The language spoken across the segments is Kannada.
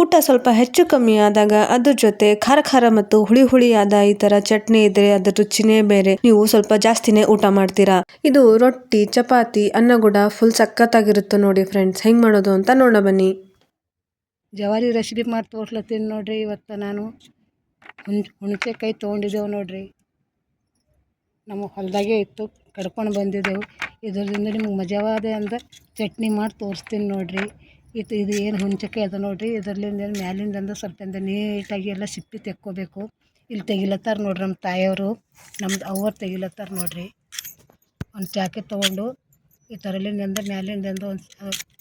ಊಟ ಸ್ವಲ್ಪ ಹೆಚ್ಚು ಕಮ್ಮಿ ಆದಾಗ ಅದ್ರ ಜೊತೆ ಖಾರ ಖಾರ ಮತ್ತು ಹುಳಿ ಹುಳಿಯಾದ ಈ ತರ ಚಟ್ನಿ ಇದ್ರೆ ಅದ್ರ ರುಚಿನೇ ಬೇರೆ. ನೀವು ಸ್ವಲ್ಪ ಜಾಸ್ತಿನೇ ಊಟ ಮಾಡ್ತೀರಾ? ಇದು ರೊಟ್ಟಿ, ಚಪಾತಿ ಅನ್ನ ಕೂಡ ಫುಲ್ ಸಖತ್ತಾಗಿರುತ್ತೆ ನೋಡಿ ಫ್ರೆಂಡ್ಸ್ ಹೆಂಗ್ ಮಾಡೋದು ಅಂತ ನೋಡ ಬನ್ನಿ. ಜವಾರಿ ರೆಸಿಪಿ ಮಾಡಿ ತೋರ್ಸ್ಲತ್ತೀನಿ ನೋಡ್ರಿ ಇವತ್ತು ನಾನು. ಹುಣಸೆ ಕೈ ತೊಗೊಂಡಿದ್ದೆವು ನೋಡ್ರಿ. ನಮ್ಮ ಹೊಲದಾಗೆ ಇತ್ತು ಕಡ್ಕೊಂಡು ಬಂದಿದ್ದೆವು. ಇದರಿಂದ ನಿಮ್ಗೆ ಮಜವಾದ ಅಂದ್ರೆ ಚಟ್ನಿ ಮಾಡಿ ತೋರಿಸ್ತೀನಿ ನೋಡ್ರಿ. ಇದು ಇದು ಏನು ಹುಂಚಕ್ಕೆ ಅದು ನೋಡ್ರಿ ಇದರಲ್ಲಿಂದ ಏನು ಮ್ಯಾಲಿಂದ ಅಂದ್ರೆ ಸ್ವಲ್ಪ ನೀಟಾಗಿ ಎಲ್ಲ ಸಿಪ್ಪಿ ತೆಕ್ಕೋಬೇಕು. ಇಲ್ಲಿ ತೆಗಿಲತ್ತಾರ ನೋಡ್ರಿ ನಮ್ಮ ತಾಯಿಯವರು, ನಮ್ದು ಅವ್ರು ತೆಗಿಲತ್ತಾರ ನೋಡ್ರಿ. ಒಂದು ಚಾಕೆ ತೊಗೊಂಡು ಈ ಥರಲಿಂದ ಅಂದ್ರೆ ಮ್ಯಾಲಿಂದ ಅಂದ್ರೆ ಒಂದು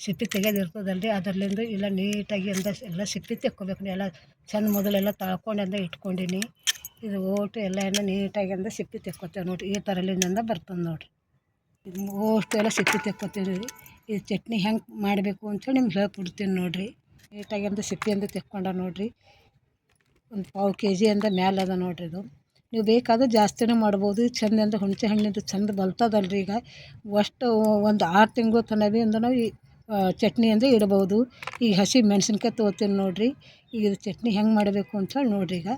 ಸಿಪ್ಪಿ ತೆಗೆದು ಇರ್ತದಲ್ರಿ ಅದರಲ್ಲಿಂದ ಇಲ್ಲ ನೀಟಾಗಿ ಅಂದ ಎಲ್ಲ ಸಿಪ್ಪಿ ತೆಕ್ಕೋಬೇಕು. ಎಲ್ಲ ಚೆಂದ ಮೊದಲೆಲ್ಲ ತಳ್ಕೊಂಡು ಅಂದ ಇಟ್ಕೊಂಡಿನಿ. ಇದು ಓಟು ಎಲ್ಲ ಏನೋ ನೀಟಾಗಿ ಅಂದ ಸಿಪ್ಪಿ ತೆಕ್ಕೋತೇವೆ ನೋಡ್ರಿ. ಈ ಥರಲಿಂದ ಬರ್ತದೆ ನೋಡಿರಿ. ಇದು ಓಷ್ಟು ಎಲ್ಲ ಸಿಪ್ಪಿ ತೆಕ್ಕೋತೀವಿ ಈ ಚಟ್ನಿ ಹೆಂಗೆ ಮಾಡಬೇಕು ಅಂಥೇಳಿ ನಿಮ್ಗೆ ಹೇಳ್ಕೊಡ್ತೀನಿ ನೋಡಿರಿ. ನೀಟಾಗಿ ಅಂದ ಸಿಪ್ಪೆ ಅಂದ ತೆಕ್ಕೊಂಡ ನೋಡಿರಿ. ಒಂದು ಪಾವು ಕೆ ಜಿ ಅಂದ ಮ್ಯಾಲೆ ಅದ ನೋಡಿರಿ ಇದು. ನೀವು ಬೇಕಾದ್ರೆ ಜಾಸ್ತಿನೂ ಮಾಡ್ಬೋದು. ಚಂದ ಅಂದ್ರೆ ಹುಣಸೆ ಹಣ್ಣಿಂದು ಚಂದ ಬಲ್ತದಲ್ರಿ ಈಗ. ಅಷ್ಟು ಒಂದು ಆರು ತಿಂಗಳು ತನಕ ಭೀ ಅಂದ್ರೆ ನಾವು ಈ ಚಟ್ನಿ ಅಂದರೆ ಇಡ್ಬೋದು. ಈಗ ಹಸಿ ಮೆಣಸಿನ್ಕಾಯಿ ತೊಗೋತೀನಿ ನೋಡಿರಿ. ಈಗ ಇದು ಚಟ್ನಿ ಹೆಂಗೆ ಮಾಡಬೇಕು ಅಂಥೇಳಿ ನೋಡಿರಿ ಈಗ.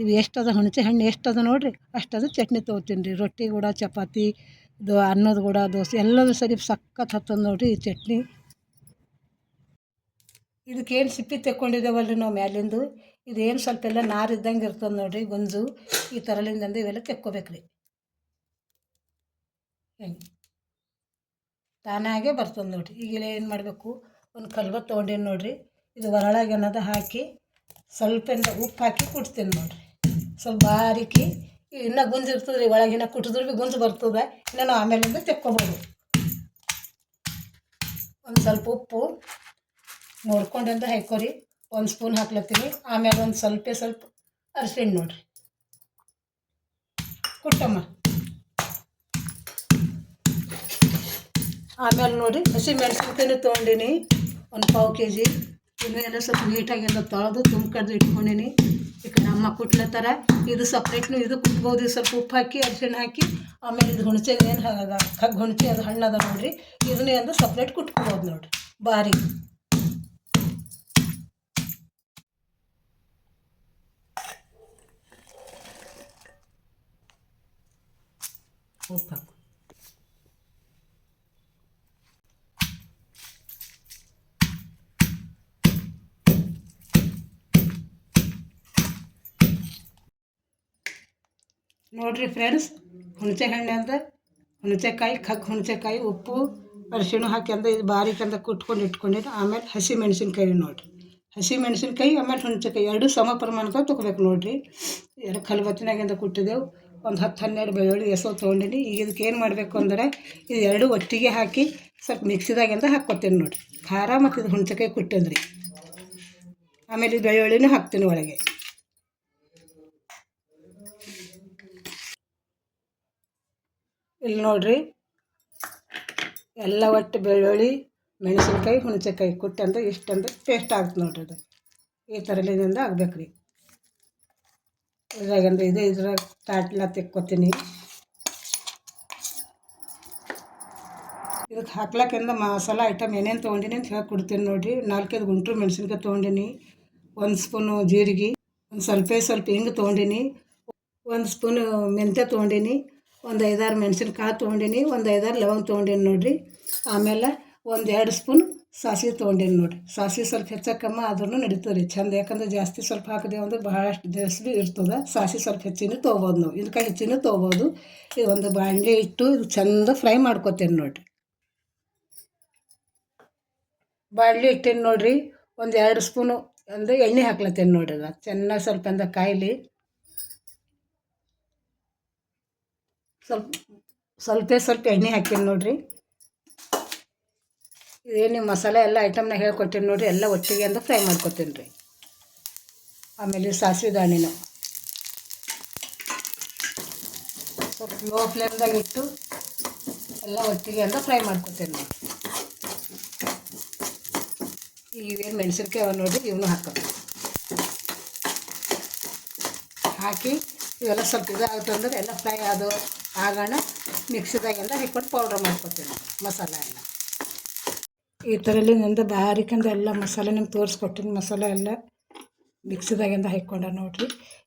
ಇವು ಎಷ್ಟದ ಹುಣಸೆ ಹಣ್ಣು ಎಷ್ಟದ ನೋಡಿರಿ. ಅಷ್ಟದು ಚಟ್ನಿ ತೊಗೋತೀನಿ ರೀ ರೊಟ್ಟಿ ಕೂಡ, ಚಪಾತಿ ಇದು ಅನ್ನದ ಕೂಡ ದೋಸೆ ಎಲ್ಲದೂ ಸರಿ ಸಖತ್ ಹತ್ತದ ನೋಡಿರಿ ಈ ಚಟ್ನಿ. ಇದಕ್ಕೇನು ಸಿಪ್ಪಿ ರೀ ನಾವು ಮ್ಯಾಲಿಂದು? ಇದೇನು ಸ್ವಲ್ಪ ಎಲ್ಲ ನಾರು ಇದ್ದಂಗೆ ಇರ್ತದೆ ನೋಡಿರಿ, ಗೊಂಜು. ಈ ಥರಲಿಂದ ಇವೆಲ್ಲ ತೆಕ್ಕೋಬೇಕು ರೀ ಹೆಂಗೆ ತಾನಾಗೆ ಬರ್ತದೆ ನೋಡಿರಿ. ಈಗೆಲ್ಲ ಏನು ಮಾಡಬೇಕು? ಒಂದು ಕಲ್ವ ತೊಗೊಂಡೇನು ನೋಡಿರಿ. ಇದು ಒರಳಾಗ ಅನ್ನೋದು ಹಾಕಿ, ಸ್ವಲ್ಪ ಉಪ್ಪು ಹಾಕಿ ಕುಡ್ತೀನಿ ನೋಡಿರಿ. ಸ್ವಲ್ಪ ಬಾರಿಕಿ ಇನ್ನೂ ಗುಂಜು ಇರ್ತದೆ ರೀ ಒಳಗಿನ ಕುಟ್ಟಿದ್ರೆ ಭೀ ಗುಂಜು ಬರ್ತದೆ. ಇನ್ನು ನಾವು ಆಮೇಲಿಂದ ಒಂದು ಸ್ವಲ್ಪ ಉಪ್ಪು ನೋಡ್ಕೊಂಡೆಂದ ಹಾಕೋರಿ. ಒಂದು ಸ್ಪೂನ್ ಹಾಕ್ಲತ್ತೀನಿ. ಆಮೇಲೆ ಒಂದು ಸ್ವಲ್ಪ ಸ್ವಲ್ಪ ಅರಿಶಿಣ ನೋಡ್ರಿ. ಕುಟ್ಟಮ್ಮ. ಆಮೇಲೆ ನೋಡಿ ಹಸಿ ಮೆಣಸಿನ್ಕಾಯಿ ತೊಗೊಂಡೀನಿ. ಒಂದು ಪಾವು ಕೆ ಜಿ ಇನ್ನೂ ಎಲ್ಲ ಸ್ವಲ್ಪ ನೀಟಾಗಿ ಎಲ್ಲ ತೊಳೆದು ತುಂಬ್ಕಡ್ದು ಇಟ್ಕೊಂಡೀನಿ. ನಮ್ಮ ಕುಟ್ಲತ್ತಾರ. ಇದು ಸಪ್ರೇಟ್ನು ಇದು ಕುಟ್ಬೋದು. ಸ್ವಲ್ಪ ಉಪ್ಪು ಹಾಕಿ, ಅರ್ಶಿಣ ಹಾಕಿ, ಆಮೇಲೆ ಇದು ಹುಣಸೆ ಏನು ಹಾಗ ಹುಣಸೆ ಅದು ಹಣ್ಣದ ನೋಡ್ರಿ. ಇದನ್ನೇ ಅಂದು ಸಪ್ರೇಟ್ ಕುಟ್ಕೋಬೋದು ನೋಡ್ರಿ. ಬಾರಿ. ಉಪ್ಪು ನೋಡ್ರಿ ಫ್ರೆಂಡ್ಸ್ ಹುಣಸೆ ಹಣ್ಣು ಅಂದ ಹುಣಸೆಕಾಯಿ, ಕಕ್ ಹುಣಸೆಕಾಯಿ, ಉಪ್ಪು, ಅರಿಶಿಣ ಹಾಕಿ ಅಂದ ಇದು ಬಾರಿ ಅಂತ ಕುಟ್ಕೊಂಡು ಇಟ್ಕೊಂಡಿದ್ದು ಆಮೇಲೆ ಹಸಿ ಮೆಣಸಿನ್ಕಾಯಿ ನೋಡ್ರಿ. ಹಸಿ ಮೆಣಸಿನ್ಕಾಯಿ, ಆಮೇಲೆ ಹುಣಸೆಕಾಯಿ ಎರಡು ಸಮ ಪ್ರಮಾಣದಾಗ ತೊಗೋಬೇಕು ನೋಡಿರಿ. ಎರಡು ಕಲ್ಬತ್ತಿನಾಗಿಂದ ಕುಟ್ಟಿದೆವು. ಒಂದು ಹತ್ತು ಹನ್ನೆರಡು ಬೆಳ್ಳುಳ್ಳಿ ಎಸೋ ತೊಗೊಂಡಿನಿ. ಈಗ ಇದಕ್ಕೆ ಏನು ಮಾಡಬೇಕು ಅಂದರೆ ಇದು ಎರಡು ಒಟ್ಟಿಗೆ ಹಾಕಿ ಸ್ವಲ್ಪ ಮಿಕ್ಸಿದಾಗಿಂದ ಹಾಕ್ಕೊತೀನಿ ನೋಡಿರಿ. ಖಾರ ಮತ್ತು ಇದು ಹುಣಸೆಕಾಯಿ ಕುಟ್ಟಂದ್ರಿ. ಆಮೇಲೆ ಇದು ಬೆಳ್ಳುಳ್ಳಿನೂ ಹಾಕ್ತೀನಿ ಒಳಗೆ. ಇಲ್ಲಿ ನೋಡ್ರಿ. ಎಲ್ಲ ಒಟ್ಟು ಬೆಳ್ಳುಳ್ಳಿ, ಮೆಣಸಿನ್ಕಾಯಿ, ಹುಣಸೆಕಾಯಿ ಕುಟ್ಟಂತ ಇಷ್ಟಂತ ಟೇಸ್ಟ್ ಆಗುತ್ತೆ ನೋಡ್ರಿ ಅದು. ಈ ಥರಲಿಂದ ಆಗ್ಬೇಕು ರೀ ಇದ್ರಾಗಂದ್ರೆ ಇದೇ ಇದ್ರಾಗ ತಾಟ್ಲ ತೆಕ್ಕೋತೀನಿ. ಇದಕ್ಕೆ ಹಾಕ್ಲಕ್ಕಿಂದ ಮಸಾಲ ಐಟಮ್ ಏನೇನು ತೊಗೊಂಡಿನಿ ಅಂತ ಹೇಳಿ ಕೊಡ್ತೀನಿ ನೋಡಿರಿ. ನಾಲ್ಕೈದು ಗುಂಟ್ರು ಮೆಣಸಿನ್ಕಾಯಿ ತೊಗೊಂಡಿನಿ. ಒಂದು ಸ್ಪೂನು ಜೀರಿಗೆ, ಒಂದು ಸ್ವಲ್ಪ ಸ್ವಲ್ಪ ಹಿಂಗೆ ತೊಗೊಂಡಿನಿ. ಒಂದು ಸ್ಪೂನು ಮೆಂತ್ಯ ತೊಗೊಂಡಿನಿ. ಒಂದು ಐದಾರು ಮೆಣಸಿನ್ಕಾಯಿ ತೊಗೊಂಡೀನಿ, ಒಂದು ಐದಾರು ಲವಂಗ ತೊಗೊಂಡೀನಿ ನೋಡಿರಿ. ಆಮೇಲೆ ಒಂದು ಎರಡು ಸ್ಪೂನ್ ಸಾಸಿವೆ ತೊಗೊಂಡೀನಿ ನೋಡಿರಿ. ಸಾಸಿವೆ ಸ್ವಲ್ಪ ಹೆಚ್ಚಕ್ಕಮ್ಮ ಆದ್ರೂ ನಡೀತದೆ ರೀ. ಚಂದ ಯಾಕಂದ್ರೆ ಜಾಸ್ತಿ ಸ್ವಲ್ಪ ಹಾಕಿದೆವು ಅಂದ್ರೆ ಬಹಳಷ್ಟು ದಿವಸ ಭೀ ಇರ್ತದೆ. ಸಾಸಿವೆ ಸ್ವಲ್ಪ ಹೆಚ್ಚಿನ ತೊಗೋಬೋದು ನಾವು. ಇದಕ್ಕೆ ಹೆಚ್ಚಿನ ತೊಗೋಬೋದು. ಇದು ಒಂದು ಬಾಣಲೆ ಇಟ್ಟು ಇದು ಚಂದ ಫ್ರೈ ಮಾಡ್ಕೊತೇನೆ ನೋಡಿರಿ. ಬಾಣಲೆ ಇಟ್ಟೇನಿ ನೋಡಿರಿ. ಒಂದು ಎರಡು ಸ್ಪೂನು ಅಂದರೆ ಎಣ್ಣೆ ಹಾಕ್ಲತ್ತೇನೆ ನೋಡಿರಿ. ಚೆನ್ನಾಗಿ ಸ್ವಲ್ಪ ಅಂದ ಕಾಯಿಲಿ ಸ್ವಲ್ಪ ಸ್ವಲ್ಪ ಸ್ವಲ್ಪ ಎಣ್ಣೆ ಹಾಕೀನಿ ನೋಡಿರಿ. ಇದೇನು ಮಸಾಲೆ ಎಲ್ಲ ಐಟಮ್ನ ಹೇಳ್ಕೊಟ್ಟೀನಿ ನೋಡಿರಿ, ಎಲ್ಲ ಒಟ್ಟಿಗೆ ಅಂತ ಫ್ರೈ ಮಾಡ್ಕೊತೀನಿ ರೀ. ಆಮೇಲೆ ಸಾಸಿವೆ ದಾಣಿನ. ಸ್ವಲ್ಪ ಲೋ ಫ್ಲೇಮ್ದಾಗ ಇಟ್ಟು ಎಲ್ಲ ಒಟ್ಟಿಗೆ ಅಂತ ಫ್ರೈ ಮಾಡ್ಕೊತೀನಿ ನೋಡಿ ಇವೇನು ಮೆಣಸಿನ್ಕಾಯಿ ಅವ ನೋಡಿ ಇವನು ಹಾಕೋದು. ಹಾಕಿ ಇವೆಲ್ಲ ಸ್ವಲ್ಪ ಇದಾಗುತ್ತೆ ಅಂದ್ರೆ ಎಲ್ಲ ಫ್ರೈ ಆದವು ಆಗೋಣ ಮಿಕ್ಸಿದಾಗೆಲ್ಲ ಹಿಕ್ಕೊಂಡು ಪೌಡ್ರ್ ಮಾಡ್ಕೊತೀನಿ ಮಸಾಲ ಎಲ್ಲ. ಈ ಥರಲ್ಲಿ ನಂದು ಬಾರಿಕಂದ ಎಲ್ಲ ಮಸಾಲೆ ನಿಮ್ಗೆ ತೋರಿಸ್ಕೊಟ್ಟಿನಿ, ಮಸಾಲೆ ಎಲ್ಲ ಮಿಕ್ಸಿದಾಗಿಂದ ಹಾಕ್ಕೊಂಡ ನೋಡಿರಿ.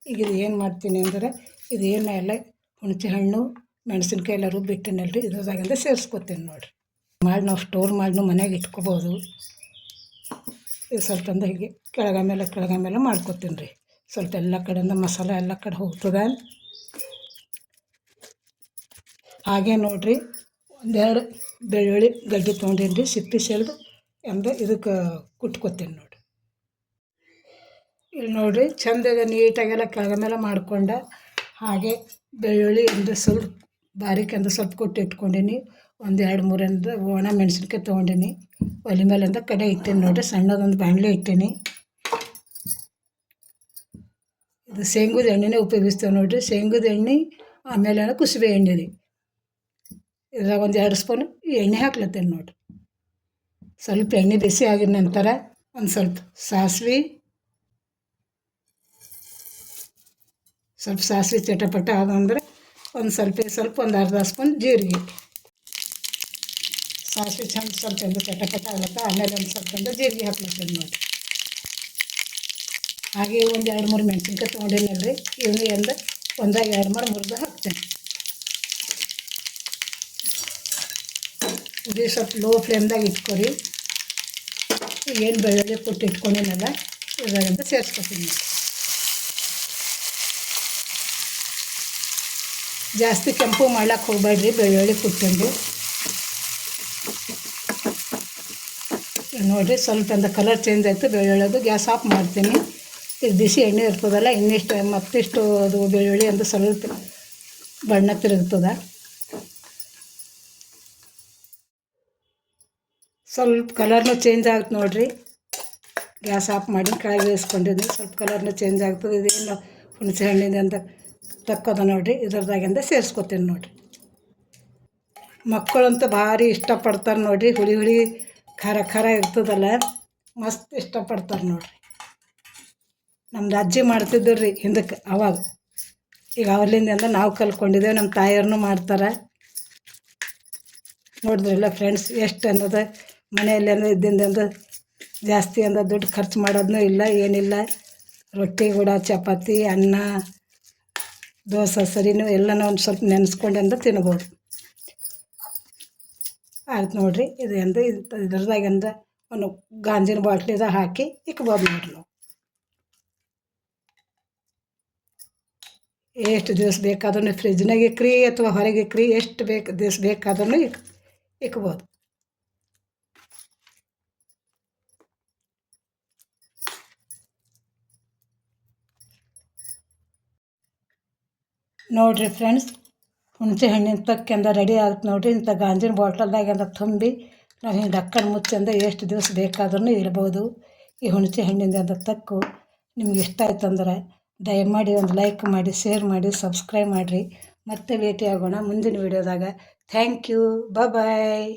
ಈಗ ಇದು ಏನು ಮಾಡ್ತೀನಿ ಅಂದರೆ ಇದು ಏನು ಎಲ್ಲ ಹುಣಸೆ ಹಣ್ಣು, ಮೆಣಸಿನ್ಕಾಯಿ ಎಲ್ಲ ರುಬ್ಬಿಟ್ಟಿನಲ್ರಿ ಇದ್ರದಾಗಿಂದ ಸೇರಿಸ್ಕೊತೀನಿ ನೋಡಿರಿ. ಮಾಡಿ ನಾವು ಸ್ಟೋರ್ ಮಾಡಿ ನಾವು ಇಟ್ಕೋಬೋದು. ಇದು ಸ್ವಲ್ಪ ಅಂದ ಹೀಗೆ ಕೆಳಗ ಮೇಲೆ ಕೆಳಗ ಮೇಲೆ ಮಾಡ್ಕೊತೀನಿ ರೀ. ಸ್ವಲ್ಪ ಎಲ್ಲ ಕಡೆಯಿಂದ ಮಸಾಲೆ ಎಲ್ಲ ಕಡೆ ಹೋಗ್ತದೆ. ಹಾಗೆ ನೋಡಿರಿ, ಒಂದೆರಡು ಬೆಳ್ಳುಳ್ಳಿ ಗಡ್ಡೆ ತೊಗೊಂಡೀನಿ ರೀ ಸಿಪ್ಪೆ ಸೆಳೆದು ಅಂದ್ರೆ ಇದಕ್ಕೆ ಕುಟ್ಕೊತೀನಿ ನೋಡಿ ಇಲ್ಲಿ ನೋಡಿರಿ ಚಂದಾಗ ನೀಟಾಗೆಲ್ಲ ಮೇಲೆ ಮಾಡ್ಕೊಂಡ, ಹಾಗೆ ಬೆಳ್ಳುಳ್ಳಿ ಎಂದು ಸ್ವಲ್ಪ ಬಾರೀಕ್ ಎಂದು ಸ್ವಲ್ಪ ಕೊಟ್ಟು ಇಟ್ಕೊಂಡೀನಿ ಒಂದು ಎರಡು ಮೂರಿಂದ ಒಣ ಮೆಣಸಿನ್ಕಾಯಿ ತೊಗೊಂಡೀನಿ, ಒಲೆ ಮೇಲಿಂದ ಕಡೆ ಇಟ್ಟೀನಿ ನೋಡಿರಿ, ಸಣ್ಣದೊಂದು ಬಾಣಲೆ ಇಟ್ಟೀನಿ. ಇದು ಶೇಂಗದ ಎಣ್ಣೆನೇ ಉಪಯೋಗಿಸ್ತೇವೆ ನೋಡಿರಿ, ಶೇಂಗದ ಎಣ್ಣೆ ಆಮೇಲೆ ಕುಸುಬೆ ಎಣ್ಣೆ ರೀ. ಇದ್ರಾಗ ಒಂದು ಎರಡು ಸ್ಪೂನ್ ಎಣ್ಣೆ ಹಾಕ್ಲತ್ತೇನೆ ನೋಡಿರಿ. ಸ್ವಲ್ಪ ಎಣ್ಣೆ ಬಿಸಿ ಆಗಿದ ನಂತರ ಒಂದು ಸ್ವಲ್ಪ ಸಾಸಿವೆ ಸ್ವಲ್ಪ ಸಾಸಿವೆ ಚಟಪಟ ಆದಂದ್ರೆ ಒಂದು ಸ್ವಲ್ಪ ಸ್ವಲ್ಪ ಒಂದು ಅರ್ಧ ಸ್ಪೂನ್ ಜೀರಿಗೆ. ಸಾಸಿವೆ ಚಂದ ಸ್ವಲ್ಪ ಎಂದು ಚಟಪಟ ಆಗುತ್ತೆ ಆಮೇಲೆ ಒಂದು ಸ್ವಲ್ಪ ಎಂದು ಜೀರಿಗೆ ಹಾಕ್ಲತ್ತೇನೆ ನೋಡಿರಿ. ಹಾಗೆ ಒಂದು ಎರಡು ಮೂರು ಮೆಣಸಿನ್ಕಾಯಿ ರೀ ಇವನು ಎಂದು ಒಂದಾಗ ಎರಡು ಮೂರು ಮುರಿದು ಹಾಕ್ತೇನೆ. ಇದು ಸ್ವಲ್ಪ ಲೋ ಫ್ಲೇಮ್ದಾಗ ಇಟ್ಕೊರಿ. ಏನು ಬೆಳ್ಳುಳ್ಳಿ ಕೊಟ್ಟು ಇಟ್ಕೊಂಡಿನಲ್ಲ ಇದರಿಂದ ಸೇರಿಸ್ಕೊತೀನಿ. ಜಾಸ್ತಿ ಕೆಂಪು ಮಾಡ್ಲಕ್ಕೆ ಹೋಗ್ಬೇಡ್ರಿ ಬೆಳ್ಳುಳ್ಳಿ ಕುಟ್ಟಂದು ನೋಡಿರಿ ಸ್ವಲ್ಪ ಅಂತ ಕಲರ್ ಚೇಂಜ್ ಆಯಿತು, ಬೆಳ್ಳುಳ್ಳಿದು ಗ್ಯಾಸ್ ಆಫ್ ಮಾಡ್ತೀನಿ. ಇದು ಬಿಸಿ ಎಣ್ಣೆ ಇರ್ತದಲ್ಲ, ಇನ್ನಿಷ್ಟು ಮತ್ತಿಷ್ಟು ಅದು ಬೆಳ್ಳುಳ್ಳಿ ಅಂತ ಸ್ವಲ್ಪ ಬಣ್ಣ ತಿರುಗ್ತದೆ. ಸ್ವಲ್ಪ ಕಲರ್ನು ಚೇಂಜ್ ಆಗುತ್ತೆ ನೋಡಿರಿ. ಗ್ಯಾಸ್ ಆಫ್ ಮಾಡಿ ಕೆಳಗೆ ಬೇಯಿಸ್ಕೊಂಡಿದ್ದೆ ಸ್ವಲ್ಪ ಕಲರ್ನು ಚೇಂಜ್ ಆಗ್ತದೆ. ಇದೇನು ಹುಣಸೆ ಹಣ್ಣಿಂದ ಅಂತ ತಕ್ಕೋದ ನೋಡಿರಿ. ಇದ್ರದಾಗಿಂದ ಸೇರಿಸ್ಕೊತೀನಿ ನೋಡಿರಿ. ಮಕ್ಕಳಂತೂ ಭಾರಿ ಇಷ್ಟಪಡ್ತಾರೆ ನೋಡಿರಿ. ಹುಳಿ ಹುಳಿ ಖಾರ ಖಾರ ಇರ್ತದಲ್ಲ, ಮಸ್ತ್ ಇಷ್ಟಪಡ್ತಾರೆ ನೋಡಿರಿ. ನಮ್ದು ಅಜ್ಜಿ ಮಾಡ್ತಿದ್ದರು ರೀ ಹಿಂದಕ್ಕೆ ಅವಾಗ. ಈಗ ಅವ್ರಲಿಂದ ನಾವು ಕಲ್ತ್ಕೊಂಡಿದ್ದೇವೆ, ನಮ್ಮ ತಾಯಿಯವ್ರನ್ನೂ ಮಾಡ್ತಾರೆ. ನೋಡಿದ್ರಲ್ಲ ಫ್ರೆಂಡ್ಸ್ ಎಷ್ಟು ಅನ್ನೋದು ಮನೆಯಲ್ಲಿ ಅಂದ್ರೆ ಇದ್ದಿಂದ ಅಂದ್ರೆ ಜಾಸ್ತಿ ಅಂದ್ರೆ ದುಡ್ಡು ಖರ್ಚು ಮಾಡೋದನ್ನೂ ಇಲ್ಲ, ಏನಿಲ್ಲ. ರೊಟ್ಟಿ ಕೂಡ ಚಪಾತಿ, ಅನ್ನ, ದೋಸೆ, ಸರಿನೂ ಎಲ್ಲನೂ ಒಂದು ಸ್ವಲ್ಪ ನೆನೆಸ್ಕೊಂಡು ಅಂದ್ರೆ ತಿನ್ಬೋದು. ಆಯ್ತು ನೋಡಿರಿ, ಇದು ಅಂದ್ರೆ ಇದ್ರದಾಗ ಅಂದ್ರೆ ಒಂದು ಗಾಂಜಿನ ಬಾಟ್ಲಿದಾಗ ಹಾಕಿ ಇಕ್ಬೋದು ನೋಡ್ರಿ ನಾವು. ಎಷ್ಟು ದಿವಸ ಬೇಕಾದ್ರೂ ಫ್ರಿಜ್ನಾಗ ಇಕ್ರಿ ಅಥವಾ ಹೊರಗೆ ಇಕ್ರಿ, ಎಷ್ಟು ಬೇಕು ದಿವಸ ಬೇಕಾದ್ರೂ ಇಕ್ ಇಕ್ಬೋದು. ನೋಡಿರಿ ಫ್ರೆಂಡ್ಸ್ ಹುಣಸೆ ಹಣ್ಣಿನ ತಕ್ಕೆಂದ ರೆಡಿ ಆಗುತ್ತೆ ನೋಡಿರಿ. ಇಂಥ ಗಾಂಜಿನ ಬಾಟಲ್ದಾಗೆಂದ ತುಂಬಿ ನಾವು ಹಿಂಗೆ ಡಕ್ಕನ್ ಮುಚ್ಚಂದ ಎಷ್ಟು ದಿವಸ ಬೇಕಾದ್ರೂ ಇರ್ಬೋದು. ಈ ಹುಣಸೆ ಹಣ್ಣಿಂದ ತಕ್ಕು ನಿಮ್ಗೆ ಇಷ್ಟ ಆಯ್ತಂದ್ರೆ ದಯಮಾಡಿ ಒಂದು ಲೈಕ್ ಮಾಡಿ ಶೇರ್ ಮಾಡಿ ಸಬ್ಸ್ಕ್ರೈಬ್ ಮಾಡಿರಿ. ಮತ್ತೆ ಭೇಟಿ ಆಗೋಣ ಮುಂದಿನ ವೀಡಿಯೋದಾಗ ಥ್ಯಾಂಕ್ ಯು ಬಾಯ್